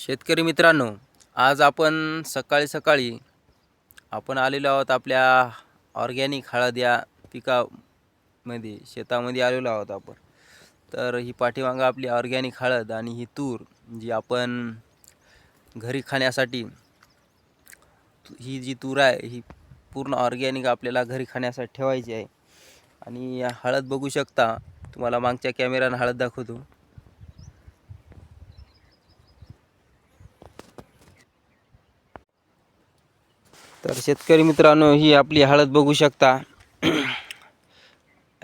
शेतकरी मित्रांनो आज आपण सकाळी सकाळी आपण आलेलो आहोत आपल्या ऑर्गॅनिक हळद या पिकामध्ये शेतामध्ये आलेलो आहोत आपण. तर ही पाठीमागं आपली ऑर्गॅनिक हळद आणि ही तूर जी आपण घरी खाण्यासाठी ही जी तूर आहे ही पूर्ण ऑर्गॅनिक आपल्याला घरी खाण्यासाठी ठेवायची आहे. आणि हळद बघू शकता तुम्हाला मागच्या कॅमेरानं हळद दाखवतो. तर शेतकरी मित्रांनो ही आपली हळद बघू शकता.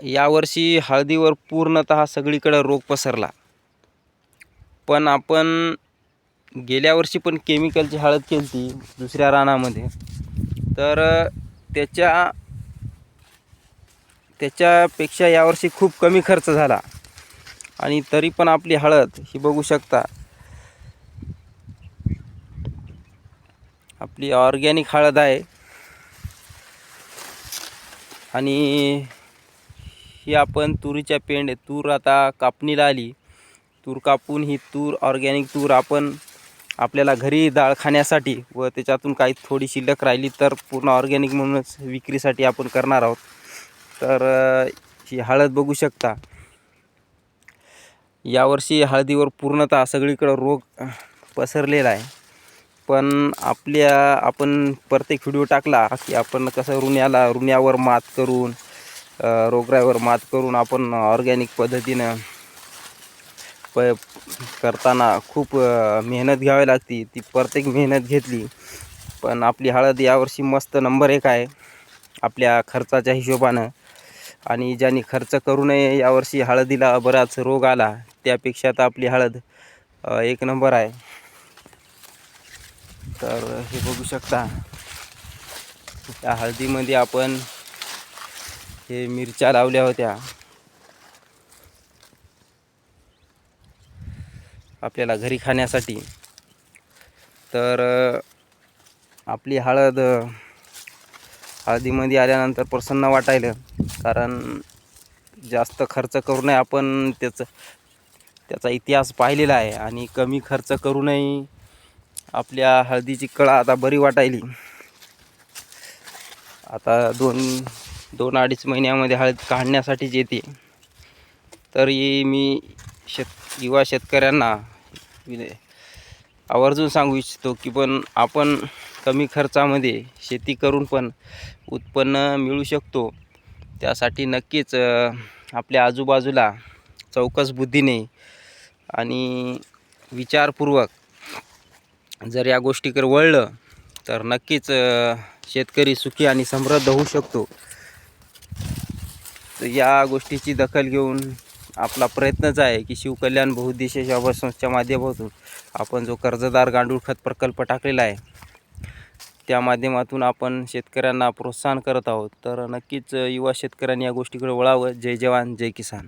यावर्षी हळदीवर पूर्णतः सगळीकडं रोग पसरला. पण आपण गेल्या वर्षी पण केमिकलची हळद केली ती दुसऱ्या रानामध्ये. तर त्याच्या त्याच्यापेक्षा यावर्षी खूप कमी खर्च झाला. आणि तरी पण आपली हळद ही बघू शकता आपली ऑर्गॅनिक हळद आहे. आणि ही आपण तुरीच्या पेंड तूर आता कापणीला आली. तूर कापून ही तूर ऑर्गॅनिक तूर आपण आपल्याला घरी डाळ खाण्यासाठी व त्याच्यातून काही थोडी शिल्लक राहिली तर पूर्ण ऑर्गॅनिक म्हणूनच विक्रीसाठी आपण करणार आहोत. तर ही हळद बघू शकता. यावर्षी हळदीवर पूर्णतः सगळीकडं रोग पसरलेला आहे. पण आपल्या आपण प्रत्येक व्हिडिओ टाकला की आपण कसं रुण्याला रुण्यावर मात करून अ, रोगराईवर मात करून आपण ऑर्गॅनिक पद्धतीनं प करताना खूप मेहनत घ्यावी लागती. ती प्रत्येक मेहनत घेतली. पण आपली हळद यावर्षी मस्त नंबर एक आहे. आपल्या खर्चाच्या हिशोबानं. आणि ज्यांनी खर्च करू नये यावर्षी हळदीला बराच रोग आला त्यापेक्षा तर आपली हळद एक नंबर आहे. तर हे बघू शकता. त्या हळदीमध्ये आपण हे मिरच्या लावल्या होत्या. आपल्याला घरी खाण्यासाठी. तर आपली हळद हळदीमध्ये आल्यानंतर प्रसन्न वाटायलं. कारण जास्त खर्च करू नये आपण त्याचं त्याचा इतिहास पाहिलेला आहे. आणि कमी खर्च करूनही आपल्या हळदीची कळा आता बरी वाटायली. आता दोन दोन अडीच महिन्यामध्ये हळद काढण्यासाठीच येते. तरी मी शेत युवा शेतकऱ्यांना आवर्जून सांगू इच्छितो की पण आपण कमी खर्चामध्ये शेती करून पण उत्पन्न मिळू शकतो. त्यासाठी नक्कीच आपल्या आजूबाजूला चौकस बुद्धीने आणि विचारपूर्वक जर या गोष्टीकडे वळलं तर नक्कीच शेतकरी सुखी आणि समृद्ध होऊ शकतो. तर या गोष्टीची दखल घेऊन आपला प्रयत्नच आहे की शिवकल्याण बहुद्देशीय सेवा संस्थेच्या माध्यमातून आपण जो कर्जदार गांडूळ खत प्रकल्प टाकलेला आहे त्या माध्यमातून आपण शेतकऱ्यांना प्रोत्साहन करत आहोत. तर नक्कीच युवा शेतकऱ्यांनी या गोष्टीकडे वळावं. जय जवान जय किसान.